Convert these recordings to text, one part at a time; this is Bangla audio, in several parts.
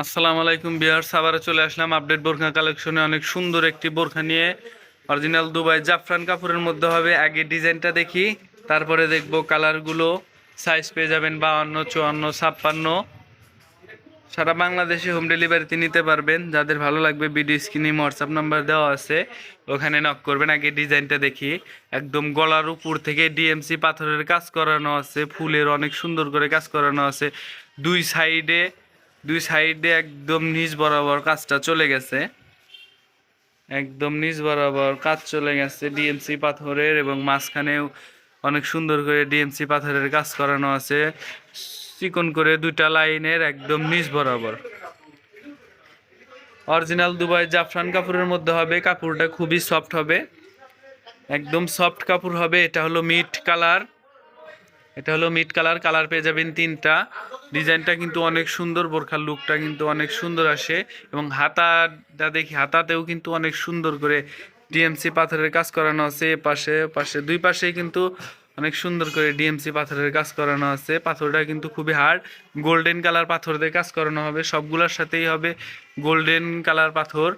আসসালামু আলাইকুম বিহার সাভারে চলে আসলাম আপডেট বোরখা কালেকশনে। অনেক সুন্দর একটি বোরখা নিয়ে অরিজিনাল দুবাই জাফরান কাপড়ের মধ্যে হবে। আগে ডিজাইনটা দেখি, তারপরে দেখব কালারগুলো। সাইজ পেয়ে যাবেন বাহান্ন চুয়ান্ন, ছাপ্পান্ন। সারা বাংলাদেশে হোম ডেলিভারিতে নিতে পারবেন। যাদের ভালো লাগবে বিডি স্ক্রিনে হোয়াটসঅ্যাপ নাম্বার দেওয়া আছে, ওখানে নক করবেন। আগে ডিজাইনটা দেখি। একদম গলার উপর থেকে ডিএমসি পাথরের কাজ করানো আছে, ফুলের অনেক সুন্দর করে কাজ করানো আছে। দুই সাইডে দুই সাইডে একদম নিচ বরাবর কাজটা চলে গেছে। একদম নিচ বরাবর কাজ চলে গেছে ডিএমসি পাথরের এবং মাঝখানেও অনেক সুন্দর করে ডিএমসি পাথরের কাজ করানো আছে। চিকন করে দুইটা লাইনের একদম নিচ বরাবর। অরিজিনাল দুবাই জাফরান কাপড়ের মধ্যে হবে, কাপড়টা খুবই সফট হবে। একদম সফট কাপড় হবে, এটা হলো মিট কালার। এটা হলো মিড কালার কালার পেয়ে যাবেন তিনটা। ডিজাইনটা কিন্তু অনেক সুন্দর, বোরখার লুকটা কিন্তু অনেক সুন্দর আসে এবং হাতাটা দেখি, হাতাতেও কিন্তু অনেক সুন্দর করে ডিএমসি পাথরের কাজ করানো আছে পাশে পাশে। দুই পাশেই কিন্তু অনেক সুন্দর করে ডিএমসি পাথরের কাজ করানো আছে। পাথরটা কিন্তু খুবই হার্ড গোল্ডেন কালার পাথর দিয়ে কাজ করানো হবে। সবগুলোর সাথেই হবে গোল্ডেন কালার পাথর।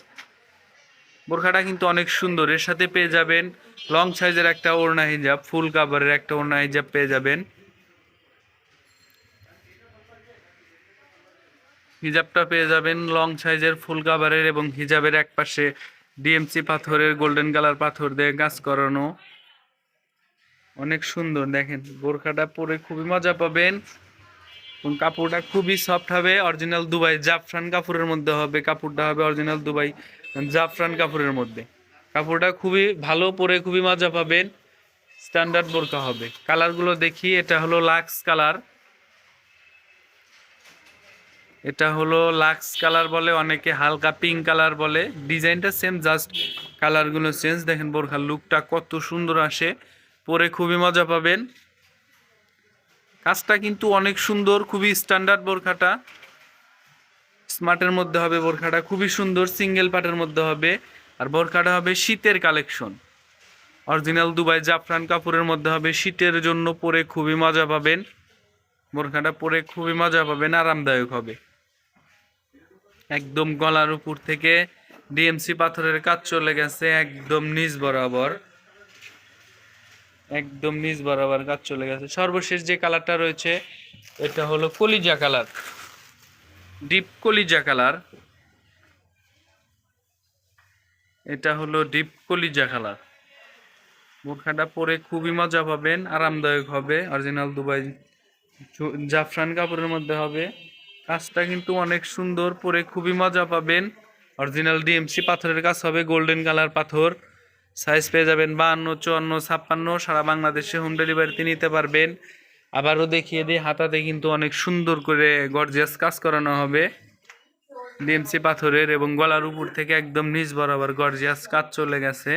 বোরখাটা কিন্তু অনেক সুন্দর। এর সাথে পেয়ে যাবেন লং সাইজের একটা ওড়না হিজাব ফুল কাভারের একটা ওড়না হিজাব পেয়ে যাবেন। হিজাবটা পেয়ে যাবেন লং সাইজের ফুল কাভারের এবং হিজাবের এক পাশে ডিএমসি পাথরের গোল্ডেন কালার পাথর দিয়ে কাজ করানো। অনেক সুন্দর, দেখেন, বোরখাটা পরে খুবই মজা পাবেন। কাপড়টা খুবই সফট হবে অরিজিনাল দুবাই জাফরান কাপড়ের মধ্যে হবে, কাপড়টা হবে অরিজিনাল দুবাই জাফরান কাপড়ের মধ্যে। কাপড়টা খুবই ভালো পরে খুবই মজা পাবেন স্ট্যান্ডার্ড বোরকা হবে। কালারগুলো দেখি, এটা হলো লাক্স কালার এটা হলো লাক্স কালার বলে, অনেকে হালকা পিঙ্ক কালার বলে। ডিজাইনটা সেম জাস্ট কালারগুলো চেঞ্জ দেখেন বোরখার লুকটা কত সুন্দর আসে, পরে খুবই মজা পাবেন। কাজটা কিন্তু অনেক সুন্দর, খুবই স্ট্যান্ডার্ড বোরখাটা। স্মার্টের মধ্যে হবে বোরখাটা, খুবই সুন্দর সিঙ্গেল পার্টের মধ্যে হবে। আর বোরখাটা হবে শীতের কালেকশন অরিজিনাল দুবাই জাফরান কাপড়ের মধ্যে হবে, শীতের জন্য পরে খুবই মজা পাবেন। বোরখাটা পরে খুবই মজা পাবেন, আরামদায়ক হবে। একদম গলার উপর থেকে ডিএমসি পাথরের কাজ চলে গেছে, একদম নিজ বরাবর। একদম নিচ বরাবর কাজ চলে গেছে। সর্বশেষ যে কালারটা রয়েছে, এটা হলো কলিজা কালার ডিপ কলিজা কালার এটা হলো ডিপ কলিজা কালার বোরখাটা পরে খুবই মজা পাবেন, আরামদায়ক হবে। অরিজিনাল দুবাই জাফরান কাপড়ের মধ্যে হবে। কাজটা কিন্তু অনেক সুন্দর, পরে খুবই মজা পাবেন। অরিজিনাল ডিএমসি পাথরের কাজ হবে গোল্ডেন কালার পাথর। সাইজ পেয়ে যাবেন বাহান্ন, চুয়ান্ন, ছাপ্পান্ন। সারা বাংলাদেশে হোম ডেলিভারিতে নিতে পারবেন। আবারও দেখিয়ে দিই, হাতাতে কিন্তু অনেক সুন্দর করে গর্জিয়াস কাজ করানো হবে। ডিএমসি পাথরের এবং গলার উপর থেকে একদম নিচ বরাবর গর্জিয়াস কাজ চলে গেছে।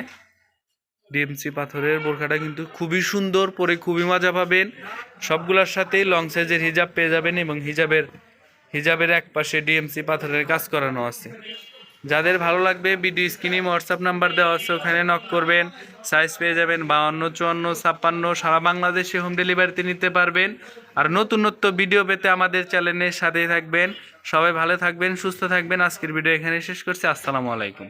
ডিএমসি পাথরের বোরখাটা কিন্তু খুবই সুন্দর, পরে খুবই মজা পাবেন। সবগুলোর সাথেই লং সাইজের হিজাব পেয়ে যাবেন এবং হিজাবের হিজাবের এক পাশে ডিএমসি পাথরের কাজ করানো আছে। যাদের ভালো লাগবে ভিডিও স্ক্রিনে হোয়াটসঅ্যাপ নাম্বার দেওয়া আছে, ওখানে নক করবেন। সাইজ পেয়ে যাবেন বাউন্ন, চুয়ান্ন, ছাপ্পান্ন, সারা বাংলাদেশে হোম ডেলিভারিতে নিতে পারবেন। আর নতুনত্ব নতুন ভিডিও পেতে আমাদের চ্যানেলের সাথেই থাকবেন। সবাই ভালো থাকবেন, সুস্থ থাকবেন। আজকের ভিডিও এখানে শেষ করছি। আসসালামু আলাইকুম।